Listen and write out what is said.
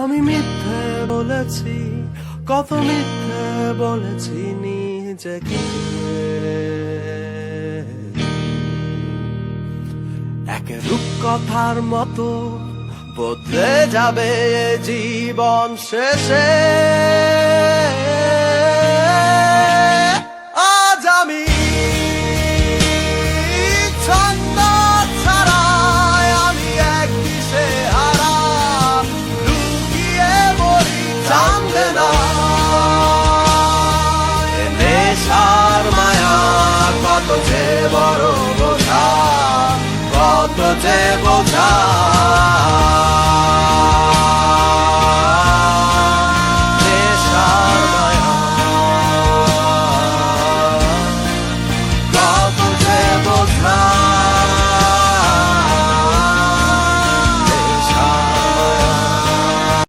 আমি মিথ্যে বলেছি কত মিথ্যে বলেছি নিজেকে। এক রূপকথার মতো বদলে যাবে জীবন শেষে। যে বড় বোঝা কত যে বোঝা।